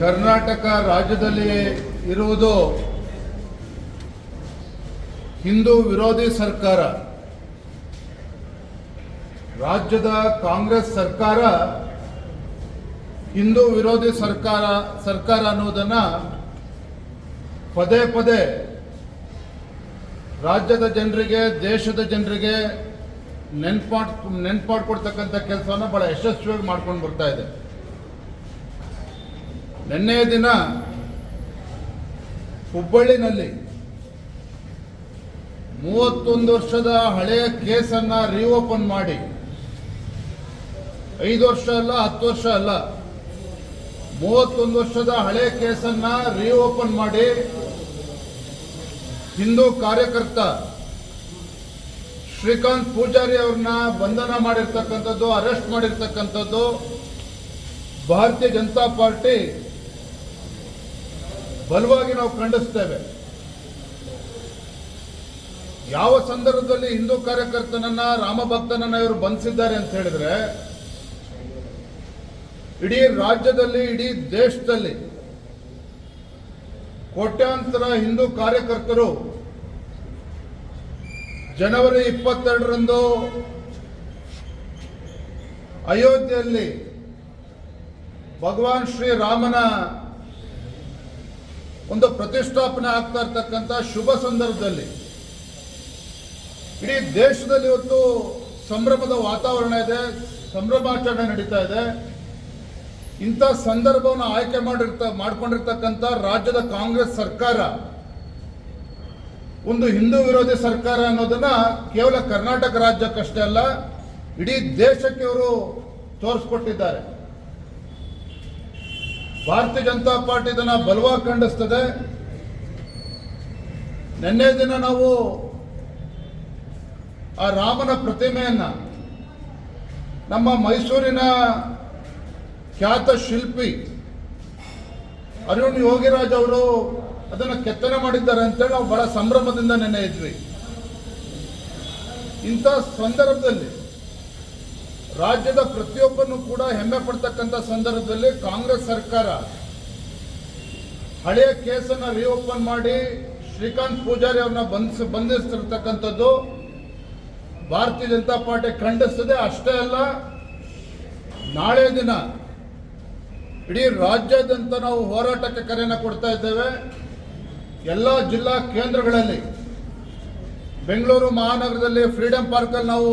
ಕರ್ನಾಟಕ ರಾಜ್ಯದಲ್ಲಿ ಇರುವುದು ಹಿಂದೂ ವಿರೋಧಿ ಸರ್ಕಾರ. ರಾಜ್ಯದ ಕಾಂಗ್ರೆಸ್ ಸರ್ಕಾರ ಹಿಂದೂ ವಿರೋಧಿ ಸರ್ಕಾರ ಸರ್ಕಾರ ಅನ್ನೋದನ್ನ ಪದೇ ಪದೇ ರಾಜ್ಯದ ಜನರಿಗೆ, ದೇಶದ ಜನರಿಗೆ ನೆನ್ಪಾಡ್, ನೆನ್ಪಾಡ್ಕೊಡ್ತಕ್ಕಂಥ ಕೆಲಸವನ್ನು ಬಹಳ ಯಶಸ್ವಿಯಾಗಿ ಮಾಡ್ಕೊಂಡು ಬರ್ತಾ ಇದೆ. ನಿನ್ನೆ ದಿನ ಹುಬ್ಬಳ್ಳಿನಲ್ಲಿ ಮೂವತ್ತೊಂದು ವರ್ಷದ ಹಳೆಯ ಕೇಸನ್ನ ರೀಓಪನ್ ಮಾಡಿ, ಐದು ವರ್ಷ ಅಲ್ಲ, ಹತ್ತು ವರ್ಷ ಅಲ್ಲ, ಮೂವತ್ತೊಂದು ವರ್ಷದ ಹಳೆಯ ಕೇಸನ್ನ ರೀಓಪನ್ ಮಾಡಿ ಹಿಂದೂ ಕಾರ್ಯಕರ್ತ ಶ್ರೀಕಾಂತ್ ಪೂಜಾರಿ ಅವ್ರನ್ನ ಬಂಧನ ಮಾಡಿರ್ತಕ್ಕಂಥದ್ದು, ಅರೆಸ್ಟ್ ಮಾಡಿರ್ತಕ್ಕಂಥದ್ದು ಭಾರತೀಯ ಜನತಾ ಪಾರ್ಟಿ ಬಲವಾಗಿ ನಾವು ಖಂಡಿಸ್ತೇವೆ. ಯಾವ ಸಂದರ್ಭದಲ್ಲಿ ಹಿಂದೂ ಕಾರ್ಯಕರ್ತನನ್ನ ರಾಮಭಕ್ತನನ್ನ ಇವರು ಬಂಧಿಸಿದ್ದಾರೆ ಅಂತ ಹೇಳಿದ್ರೆ, ಇಡೀ ರಾಜ್ಯದಲ್ಲಿ, ಇಡೀ ದೇಶದಲ್ಲಿ ಕೋಟ್ಯಾಂತರ ಹಿಂದೂ ಕಾರ್ಯಕರ್ತರು ಜನವರಿ ಇಪ್ಪತ್ತೆರಡರಂದು ಅಯೋಧ್ಯೆಯಲ್ಲಿ ಭಗವಾನ್ ಶ್ರೀರಾಮನ ಒಂದು ಪ್ರತಿಷ್ಠಾಪನೆ ಆಗ್ತಾ ಇರ್ತಕ್ಕಂಥ ಶುಭ ಸಂದರ್ಭದಲ್ಲಿ, ಇಡೀ ದೇಶದಲ್ಲಿ ಇವತ್ತು ಸಂಭ್ರಮದ ವಾತಾವರಣ ಇದೆ ಸಂಭ್ರಮಾಚರಣೆ ನಡೀತಾ ಇದೆ. ಇಂಥ ಸಂದರ್ಭವನ್ನು ಆಯ್ಕೆ ಮಾಡಿರ್ತ, ಮಾಡ್ಕೊಂಡಿರ್ತಕ್ಕಂಥ ರಾಜ್ಯದ ಕಾಂಗ್ರೆಸ್ ಸರ್ಕಾರ, ಒಂದು ಹಿಂದೂ ವಿರೋಧಿ ಸರ್ಕಾರ ಅನ್ನೋದನ್ನ ಕೇವಲ ಕರ್ನಾಟಕ ರಾಜ್ಯಕ್ಕಷ್ಟೇ ಅಲ್ಲ, ಇಡೀ ದೇಶಕ್ಕೆ ಅವರು ತೋರಿಸ್ಕೊಟ್ಟಿದ್ದಾರೆ. ಭಾರತೀಯ ಜನತಾ ಪಾರ್ಟಿ ಇದನ್ನ ಬಲವಾಗಿ ಖಂಡಿಸ್ತದೆ. ನಿನ್ನೆ ದಿನ ನಾವು ಆ ರಾಮನ ಪ್ರತಿಮೆಯನ್ನ ನಮ್ಮ ಮೈಸೂರಿನ ಖ್ಯಾತ ಶಿಲ್ಪಿ ಅರುಣ್ ಯೋಗಿರಾಜ್ ಅವರು ಅದನ್ನು ಕೆತ್ತನೆ ಮಾಡಿದ್ದಾರೆ ಅಂತೇಳಿ ನಾವು ಬಹಳ ಸಂಭ್ರಮದಿಂದ ನೆನೆ ಇದ್ವಿ. ಇಂಥ ಸಂದರ್ಭದಲ್ಲಿ ರಾಜ್ಯದ ಪ್ರತಿಯೊಬ್ಬನು ಕೂಡ ಹೆಮ್ಮೆ ಪಡ್ತಕ್ಕಂಥ ಸಂದರ್ಭದಲ್ಲಿ ಕಾಂಗ್ರೆಸ್ ಸರ್ಕಾರ ಹಳೆಯ ಕೇಸನ್ನ ರಿಓಪನ್ ಮಾಡಿ ಶ್ರೀಕಾಂತ್ ಪೂಜಾರಿ ಅವ್ರನ್ನ ಬಂಧಿಸ ಬಂಧಿಸ್ತಿರ್ತಕ್ಕಂಥದ್ದು ಭಾರತೀಯ ಜನತಾ ಪಾರ್ಟಿ ಖಂಡಿಸ್ತದೆ. ಅಷ್ಟೇ ಅಲ್ಲ, ನಾಳೆ ದಿನ ಇಡೀ ರಾಜ್ಯಾದ್ಯಂತ ನಾವು ಹೋರಾಟಕ್ಕೆ ಕರೆಯನ್ನು ಕೊಡ್ತಾ ಇದ್ದೇವೆ. ಎಲ್ಲ ಜಿಲ್ಲಾ ಕೇಂದ್ರಗಳಲ್ಲಿ ಬೆಂಗಳೂರು ಮಹಾನಗರದಲ್ಲಿ ಫ್ರೀಡಂ ಪಾರ್ಕಲ್ಲಿ ನಾವು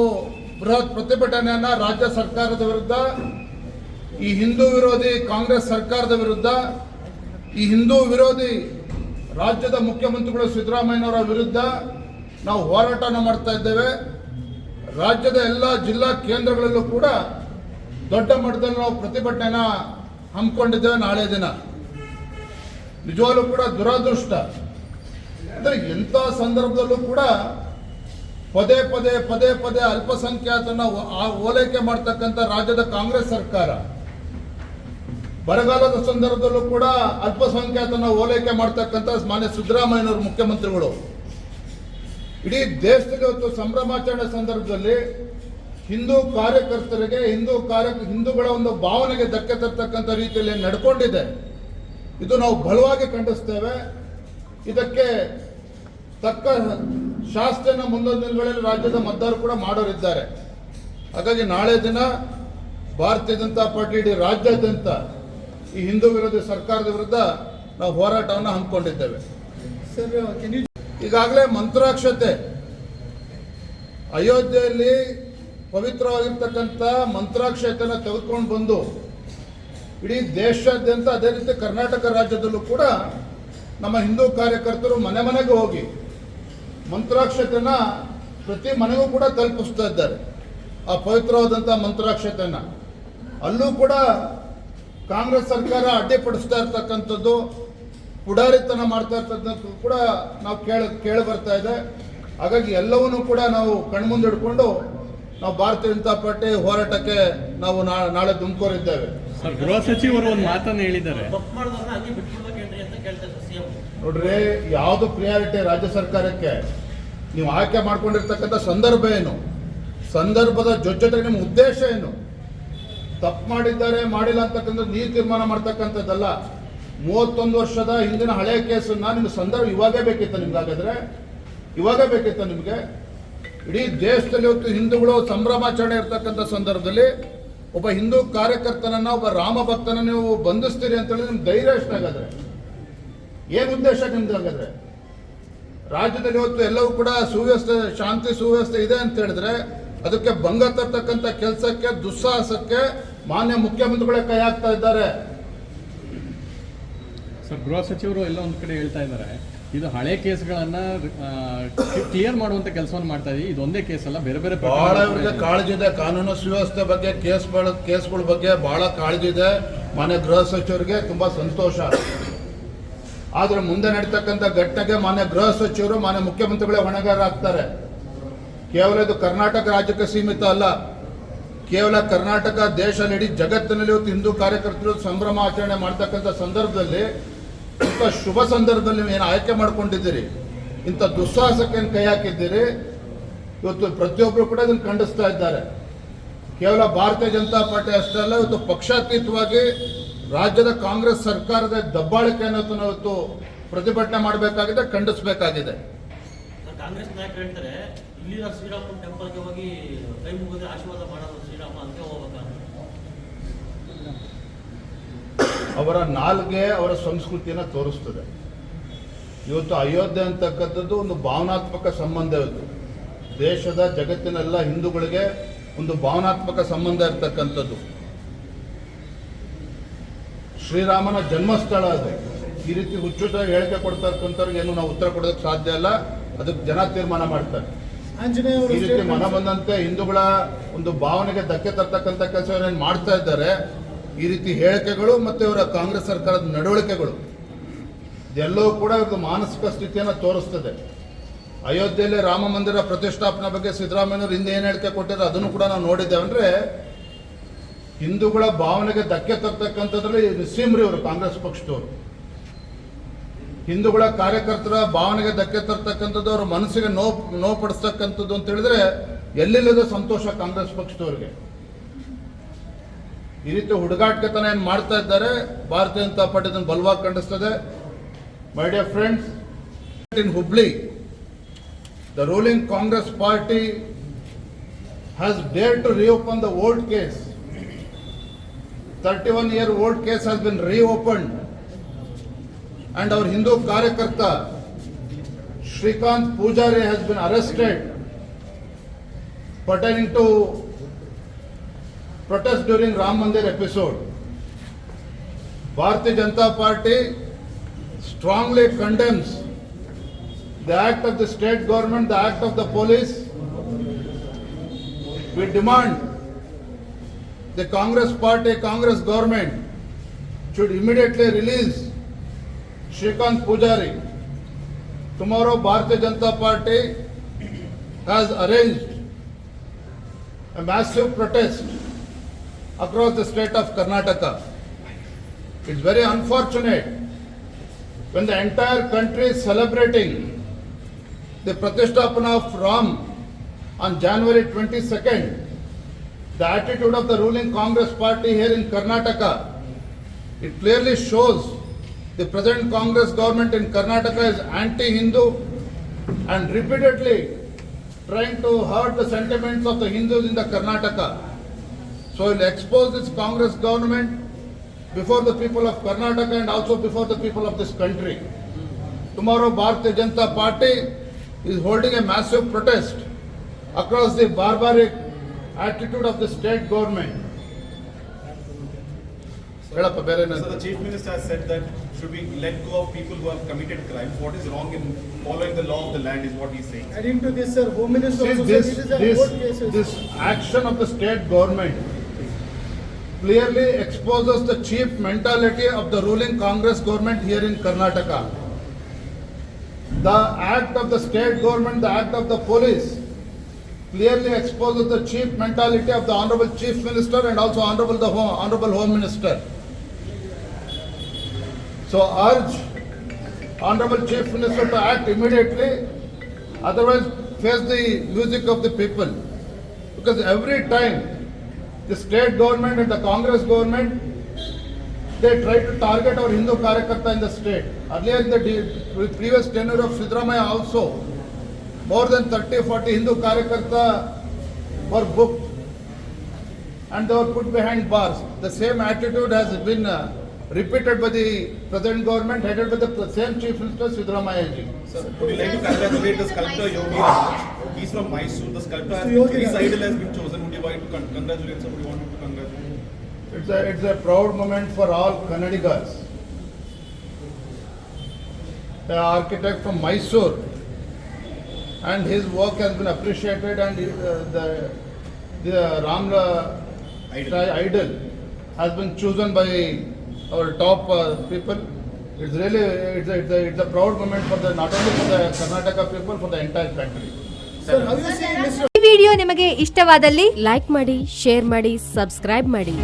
ಬೃಹತ್ ಪ್ರತಿಭಟನೆಯನ್ನು ರಾಜ್ಯ ಸರ್ಕಾರದ ವಿರುದ್ಧ, ಈ ಹಿಂದೂ ವಿರೋಧಿ ಕಾಂಗ್ರೆಸ್ ಸರ್ಕಾರದ ವಿರುದ್ಧ, ಈ ಹಿಂದೂ ವಿರೋಧಿ ರಾಜ್ಯದ ಮುಖ್ಯಮಂತ್ರಿಗಳು ಸಿದ್ದರಾಮಯ್ಯನವರ ವಿರುದ್ಧ ನಾವು ಹೋರಾಟನ ಮಾಡ್ತಾ ಇದ್ದೇವೆ. ರಾಜ್ಯದ ಎಲ್ಲ ಜಿಲ್ಲಾ ಕೇಂದ್ರಗಳಲ್ಲೂ ಕೂಡ ದೊಡ್ಡ ಮಟ್ಟದಲ್ಲಿ ನಾವು ಪ್ರತಿಭಟನೆನ ಹಮ್ಮಿಕೊಂಡಿದ್ದೇವೆ ನಾಳೆ ದಿನ. ನಿಜವಾಗ್ಲೂ ಕೂಡ ದುರಾದೃಷ್ಟ. ಅಂದರೆ ಎಂಥ ಸಂದರ್ಭದಲ್ಲೂ ಕೂಡ ಪದೇ ಪದೇ ಪದೇ ಪದೇ ಅಲ್ಪಸಂಖ್ಯಾತನ ಓಲೈಕೆ ಮಾಡ್ತಕ್ಕಂಥ ರಾಜ್ಯದ ಕಾಂಗ್ರೆಸ್ ಸರ್ಕಾರ. ಬರಗಾಲದ ಸಂದರ್ಭದಲ್ಲೂ ಕೂಡ ಅಲ್ಪಸಂಖ್ಯಾತನ ಓಲೈಕೆ ಮಾಡ್ತಕ್ಕಂಥ ಮಾನ್ಯ ಸಿದ್ದರಾಮಯ್ಯನವರು ಮುಖ್ಯಮಂತ್ರಿಗಳು. ಇಡೀ ದೇಶದಲ್ಲಿ ಇವತ್ತು ಸಂಭ್ರಮಾಚರಣೆ ಸಂದರ್ಭದಲ್ಲಿ ಹಿಂದೂ ಕಾರ್ಯಕರ್ತರಿಗೆ, ಹಿಂದೂ ಕಾರ್ಯ, ಹಿಂದೂಗಳ ಒಂದು ಭಾವನೆಗೆ ಧಕ್ಕೆ ತರ್ತಕ್ಕಂಥ ರೀತಿಯಲ್ಲಿ ನಡ್ಕೊಂಡಿದೆ. ಇದು ನಾವು ಬಲವಾಗಿ ಖಂಡಿಸ್ತೇವೆ. ಇದಕ್ಕೆ ತಕ್ಕ ಶಾಸ್ತ್ರನ ಮುಂದೊಂದು ದಿನಗಳಲ್ಲಿ ರಾಜ್ಯದ ಮತದಾರರು ಕೂಡ ಮಾಡೋರಿದ್ದಾರೆ. ಹಾಗಾಗಿ ನಾಳೆ ದಿನ ಭಾರತೀಯ ಜನತಾ ಪಾರ್ಟಿ ಇಡೀ ರಾಜ್ಯಾದ್ಯಂತ ಈ ಹಿಂದೂ ವಿರೋಧಿ ಸರ್ಕಾರದ ವಿರುದ್ಧ ನಾವು ಹೋರಾಟವನ್ನು ಹಮ್ಮಿಕೊಂಡಿದ್ದೇವೆ. Uh, ಈಗಾಗಲೇ ಮಂತ್ರಾಕ್ಷತೆ ಅಯೋಧ್ಯೆಯಲ್ಲಿ ಪವಿತ್ರವಾಗಿರ್ತಕ್ಕಂಥ ಮಂತ್ರಾಕ್ಷತೆಯನ್ನು ತೆಗೆದುಕೊಂಡು ಬಂದು ಇಡೀ ದೇಶಾದ್ಯಂತ ಅದೇ ರೀತಿ ಕರ್ನಾಟಕ ರಾಜ್ಯದಲ್ಲೂ ಕೂಡ ನಮ್ಮ ಹಿಂದೂ ಕಾರ್ಯಕರ್ತರು ಮನೆ ಮನೆಗೆ ಹೋಗಿ ಮಂತ್ರಾಕ್ಷತೆನ ಪ್ರತಿ ಮನೆಗೂ ಕೂಡ ತಲುಪಿಸ್ತಾ ಇದ್ದಾರೆ. ಆ ಪವಿತ್ರವಾದಂಥ ಮಂತ್ರಾಕ್ಷತೆನ. ಅಲ್ಲೂ ಕೂಡ ಕಾಂಗ್ರೆಸ್ ಸರ್ಕಾರ ಅಡ್ಡಿಪಡಿಸ್ತಾ ಇರ್ತಕ್ಕಂಥದ್ದು ಪುಡಾರಿತನ ಮಾಡ್ತಾ ಇರ್ತಕ್ಕಂಥದ್ದು ಕೂಡ ನಾವು ಕೇಳ ಕೇಳಿ ಬರ್ತಾ ಇದೆ. ಹಾಗಾಗಿ ಎಲ್ಲವನ್ನೂ ಕೂಡ ನಾವು ಕಣ್ಮುಂದೆ ಇಟ್ಕೊಂಡು ನಾವು ಭಾರತೀಯ ಜನತಾ ಪಾರ್ಟಿ ಹೋರಾಟಕ್ಕೆ ನಾವು ನಾ- ನಾಳೆ ತುಮಕೂರಿದ್ದೇವೆ ಸರ್ ಗೃಹ ಸಚಿವರು ಒಂದು ಮಾತನ್ನು ಹೇಳಿದ್ದಾರೆ. ನೋಡ್ರಿ, ಯಾವುದು ಪ್ರಿಯಾರಿಟಿ ರಾಜ್ಯ ಸರ್ಕಾರಕ್ಕೆ? ನೀವು ಆಯ್ಕೆ ಮಾಡ್ಕೊಂಡಿರ್ತಕ್ಕಂಥ ಸಂದರ್ಭ ಏನು? ಸಂದರ್ಭದ ಜೊತೆಗೆ ನಿಮ್ಮ ಉದ್ದೇಶ ಏನು? ತಪ್ಪು ಮಾಡಿದ್ದಾರೆ, ಮಾಡಿಲ್ಲ ಅಂತಕ್ಕಂಥ ನೀವು ತೀರ್ಮಾನ ಮಾಡ್ತಕ್ಕಂಥದ್ದಲ್ಲ. ಮೂವತ್ತೊಂದು ವರ್ಷದ ಹಿಂದಿನ ಹಳೆ ಕೇಸನ್ನ ನಿಮ್ಗೆ ಸಂದರ್ಭ ಇವಾಗೇ ಬೇಕಿತ್ತು ನಿಮ್ಗೆ ಹಾಗಾದ್ರೆ? ಇವಾಗೇ ಬೇಕಿತ್ತು ನಿಮಗೆ? ಇಡೀ ದೇಶದಲ್ಲಿ ಇವತ್ತು ಹಿಂದೂಗಳು ಸಂಭ್ರಮಾಚರಣೆ ಇರ್ತಕ್ಕಂಥ ಸಂದರ್ಭದಲ್ಲಿ ಒಬ್ಬ ಹಿಂದೂ ಕಾರ್ಯಕರ್ತನನ್ನ, ಒಬ್ಬ ರಾಮ ಭಕ್ತನ ನೀವು ಬಂಧಿಸ್ತೀರಿ ಅಂತ ಹೇಳಿ ನಿಮ್ಗೆ ಧೈರ್ಯ ಎಷ್ಟಾಗಾದ್ರೆ? ಏನ್ ಉದ್ದೇಶ ನಿಮ್ದು ಹಾಗಾದ್ರೆ? ರಾಜ್ಯದಲ್ಲಿ ಇವತ್ತು ಎಲ್ಲವೂ ಕೂಡ ಸುವ್ಯವಸ್ಥೆ ಶಾಂತಿ ಸುವ್ಯವಸ್ಥೆ ಇದೆ ಅಂತ ಹೇಳಿದ್ರೆ ಅದಕ್ಕೆ ಭಂಗ ತರ್ತಕ್ಕಂಥ ಕೆಲಸಕ್ಕೆ ದುಸ್ಸಾಹಸಕ್ಕೆ ಮಾನ್ಯ ಮುಖ್ಯಮಂತ್ರಿಗಳೇ ಕೈ ಹಾಕ್ತಾ ಇದ್ದಾರೆ. ಸರ್ ಗೃಹ ಸಚಿವರು ಎಲ್ಲ ಒಂದ್ ಕಡೆ ಹೇಳ್ತಾ ಇದ್ದಾರೆ. ಇದು ಹಳೆ ಕೇಸ್ಗಳನ್ನ ಕ್ಲಿಯರ್ ಮಾಡುವಂತ ಕೆಲಸವನ್ನು ಮಾಡ್ತಾ ಇದೀವಿ. ಇದು ಒಂದೇ ಕೇಸ್ ಅಲ್ಲ ಬೇರೆ ಬೇರೆ ಬಹಳ ಇವರಿಗೆ ಕಾಳಜಿ ಇದೆ. ಕಾನೂನು ಸುವ್ಯವಸ್ಥೆ ಬಗ್ಗೆ ಕೇಸ್ಗಳ ಕೇಸ್ಗಳ ಬಗ್ಗೆ ಬಹಳ ಕಾಳಜಿ ಇದೆ. ಮಾನ್ಯ ಗೃಹ ಸಚಿವರಿಗೆ ತುಂಬಾ ಸಂತೋಷ. ಆದ್ರೆ ಮುಂದೆ ನಡೀತಕ್ಕಂಥ ಘಟನೆಗೆ ಮಾನ್ಯ ಗೃಹ ಸಚಿವರು, ಮಾನ್ಯ ಮುಖ್ಯಮಂತ್ರಿಗಳೇ ಹೊಣೆಗಾರ ಆಗ್ತಾರೆ ಕೇವಲ ಇದು ಕರ್ನಾಟಕ ರಾಜ್ಯಕ್ಕೆ ಸೀಮಿತ ಅಲ್ಲ. ಕೇವಲ ಕರ್ನಾಟಕ ದೇಶ ಇಡೀ ಜಗತ್ತಿನಲ್ಲಿ ಇವತ್ತು ಹಿಂದೂ ಕಾರ್ಯಕರ್ತರು ಸಂಭ್ರಮ ಆಚರಣೆ ಮಾಡ್ತಕ್ಕಂಥ ಸಂದರ್ಭದಲ್ಲಿ ಇಂಥ ಶುಭ ಸಂದರ್ಭದಲ್ಲಿ ನೀವು ಏನು ಆಯ್ಕೆ ಮಾಡ್ಕೊಂಡಿದ್ದೀರಿ? ಇಂಥ ದುಸ್ಸಾಹಸಕ್ಕೆ ಕೈ ಹಾಕಿದ್ದೀರಿ? ಇವತ್ತು ಪ್ರತಿಯೊಬ್ಬರು ಕೂಡ ಇದನ್ನು ಖಂಡಿಸ್ತಾ ಇದ್ದಾರೆ. ಕೇವಲ ಭಾರತೀಯ ಜನತಾ ಪಾರ್ಟಿ ಅಷ್ಟೇ ಅಲ್ಲ, ಇವತ್ತು ಪಕ್ಷಾತೀತವಾಗಿ ರಾಜ್ಯದ ಕಾಂಗ್ರೆಸ್ ಸರ್ಕಾರದ ದಬ್ಬಾಳಿಕೆಯನ್ನು ಇವತ್ತು ಪ್ರತಿಭಟನೆ ಮಾಡಬೇಕಾಗಿದೆ ಖಂಡಿಸಬೇಕಾಗಿದೆ. ಕಾಂಗ್ರೆಸ್ ನಾಯಕರು ಹೇಳ್ತಾರೆ ಇಲ್ಲಿನ ಶ್ರೀರಾಮನ ಟೆಂಪಲ್ಗೆ ಹೋಗಿ ಕೈ ಮುಗಿದ್ರೆ ಆಶೀರ್ವಾದ ಮಾಡೋದು ಶ್ರೀರಾಮ ಅಂತ ಅವರ ನಾಲ್ಗೆ ಅವರ ಸಂಸ್ಕೃತಿಯನ್ನು ತೋರಿಸ್ತದೆ. ಇವತ್ತು ಅಯೋಧ್ಯೆ ಅಂತಕ್ಕಂಥದ್ದು ಒಂದು ಭಾವನಾತ್ಮಕ ಸಂಬಂಧ ಇವತ್ತು ದೇಶದ ಜಗತ್ತಿನೆಲ್ಲ ಹಿಂದೂಗಳಿಗೆ ಒಂದು ಭಾವನಾತ್ಮಕ ಸಂಬಂಧ ಇರ್ತಕ್ಕಂಥದ್ದು. ಶ್ರೀರಾಮನ ಜನ್ಮಸ್ಥಳ ಅದು. ಈ ರೀತಿ ಹುಚ್ಚುತ ಹೇಳಿಕೆ ಕೊಡ್ತಕ್ಕಂಥವ್ರಿಗೆ ಏನು ನಾವು ಉತ್ತರ ಕೊಡೋದಕ್ಕೆ ಸಾಧ್ಯ ಇಲ್ಲ. ಅದಕ್ಕೆ ಜನ ತೀರ್ಮಾನ ಮಾಡ್ತಾರೆ. ಈ ರೀತಿ ಮನ ಬಂದಂತೆ ಹಿಂದೂಗಳ ಒಂದು ಭಾವನೆಗೆ ಧಕ್ಕೆ ತರ್ತಕ್ಕಂಥ ಕೆಲಸವನ್ನು ಮಾಡ್ತಾ ಇದ್ದಾರೆ ಈ ರೀತಿ ಹೇಳಿಕೆಗಳು ಮತ್ತೆ ಇವರ ಕಾಂಗ್ರೆಸ್ ಸರ್ಕಾರದ ನಡವಳಿಕೆಗಳು. ಇದೆಲ್ಲವೂ ಕೂಡ ಇವ್ರದ್ದು ಮಾನಸಿಕ ಸ್ಥಿತಿಯನ್ನು ತೋರಿಸ್ತದೆ. ಅಯೋಧ್ಯೆಯಲ್ಲಿ ರಾಮ ಮಂದಿರ ಪ್ರತಿಷ್ಠಾಪನೆ ಬಗ್ಗೆ ಸಿದ್ದರಾಮಯ್ಯವ್ರು ಹಿಂದೆ ಏನು ಹೇಳಿಕೆ ಕೊಟ್ಟಿದ್ರು ಅದನ್ನು ಕೂಡ ನಾವು ನೋಡಿದ್ದೇವೆ. ಅಂದ್ರೆ ಹಿಂದೂಗಳ ಭಾವನೆಗೆ ಧಕ್ಕೆ ತರ್ತಕ್ಕಂಥದ್ರಲ್ಲಿ ನಿಸೀಮ್ರಿ ಅವರು, ಕಾಂಗ್ರೆಸ್ ಪಕ್ಷದವರು. ಹಿಂದೂಗಳ ಕಾರ್ಯಕರ್ತರ ಭಾವನೆಗೆ ಧಕ್ಕೆ ತರ್ತಕ್ಕಂಥದ್ದು, ಅವ್ರ ಮನಸ್ಸಿಗೆ ನೋ ನೋವು ಪಡಿಸ್ತಕ್ಕಂಥದ್ದು ಅಂತ ಹೇಳಿದ್ರೆ ಎಲ್ಲಿಲ್ಲದ ಸಂತೋಷ ಕಾಂಗ್ರೆಸ್ ಪಕ್ಷದವರಿಗೆ. ಈ ರೀತಿ ಹುಡುಗಾಟಕತನ ಏನು ಮಾಡ್ತಾ ಇದ್ದಾರೆ, ಭಾರತೀಯ ಜನತಾ ಪಾರ್ಟಿ ಇದನ್ನು ಬಲವಾಗಿ ಖಂಡಿಸ್ತದೆ. My dear friends in Hubli the ruling Congress party has dare to reopen the old case 31 year old case has been reopened and our Hindu Karyakarta Shrikant Pujari has been arrested pertaining to protest during Ram Mandir episode. Bharatiya Janata Party strongly condemns the act of the state government, the act of the police. We demand the Congress party, Congress government should immediately release Shrikant Pujari. Tomorrow Bharatiya Janata Party has arranged a massive protest across the state of Karnataka. It's very unfortunate when the entire country is celebrating the Pratishtapana of Ram on January 22nd. The attitude of the ruling Congress party here in Karnataka, it clearly shows the present Congress government in Karnataka is anti-Hindu and repeatedly trying to hurt the sentiments of the Hindus in the Karnataka. So we'll expose this Congress government before the people of Karnataka and also before the people of this country. Tomorrow Bharatiya Janata Party is holding a massive protest across the barbaric attitude of the state government. ಹೇಳಪ್ಪ ಬೇರೆ So the chief minister has said that should we let go of people who have committed crimes? What is wrong in following the law of the land is what he's saying. Adding to this, sir, Home Minister See, also this, said it is a this, court cases. this action of the state government clearly exposes the cheap mentality of the ruling Congress government here in Karnataka. The act of the state government, the act of the police clearly exposes the chief mentality of the Honorable Chief Minister and also Honorable the Home, Honorable Home Minister. So urge Honorable Chief Minister to act immediately, otherwise face the music of the people. Because every time the state government and the Congress government they try to target our Hindu Karyakarta in the state. Earlier in the previous tenure of Sidramaya also, more than 30, 40 Hindu Karyakarta were booked and they were put behind bars. The same attitude has been uh, repeated by the present government headed by the same Chief Minister Sidramaya ji. Sir, would you like to congratulate the sculptor Yogi Raj? He's from Mysore. The sculptor has, his idol has been chosen. Would you like to con- congratulate? You want to congratulate? It's a, it's a proud moment for all Kannadigas. The architect from Mysore and his work has been appreciated and uh, the, the Ramla Idol. idol has been chosen by our top uh, people. It's really, it's a, it's a, it's a proud moment for the, not only for the Karnataka people, for the entire country. Sir, how you see this? ಈ video ನಿಮಗೆ ಇಷ್ಟವಾದಲ್ಲಿ like ಮಾಡಿ share ಮಾಡಿ subscribe ಮಾಡಿ